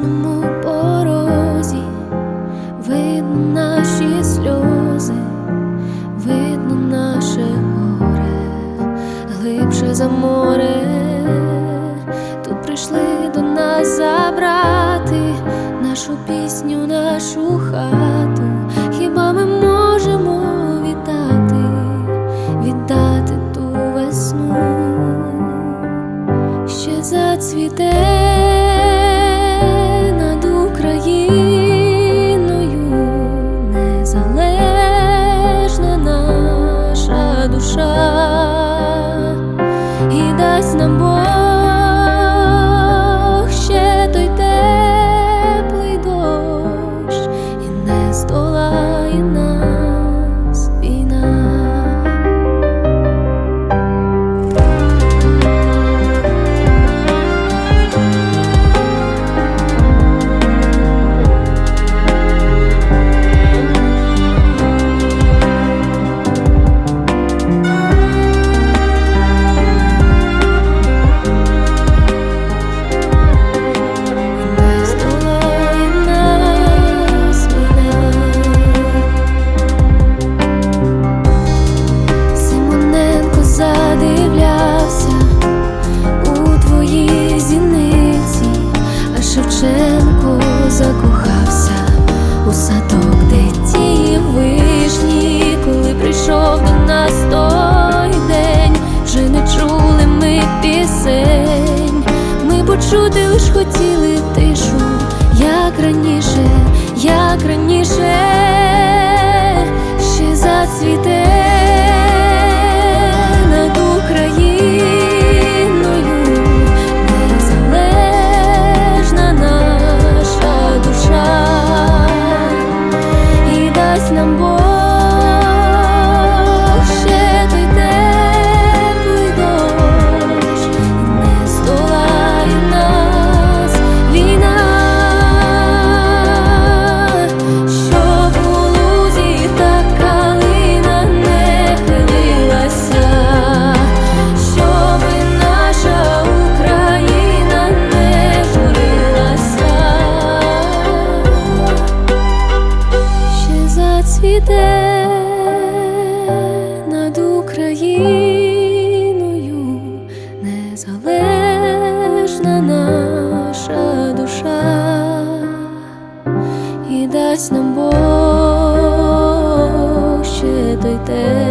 кожному порозі видно наші сльози, видно наше горе, глибше за море. Тут прийшли до нас забрати нашу пісню, нашу хату. Хіба ми можемо віддати, віддати ту весну? ще зацвіте дасть нам Бог ще той теплий дощ, і не здолає нас лиш хотіли тишу, як раніше, як раніше, ще зацвіте над Україною, незалежна наша душа і дасть нам Бог. Україною незалежна наша душа і дасть нам Бог ще той день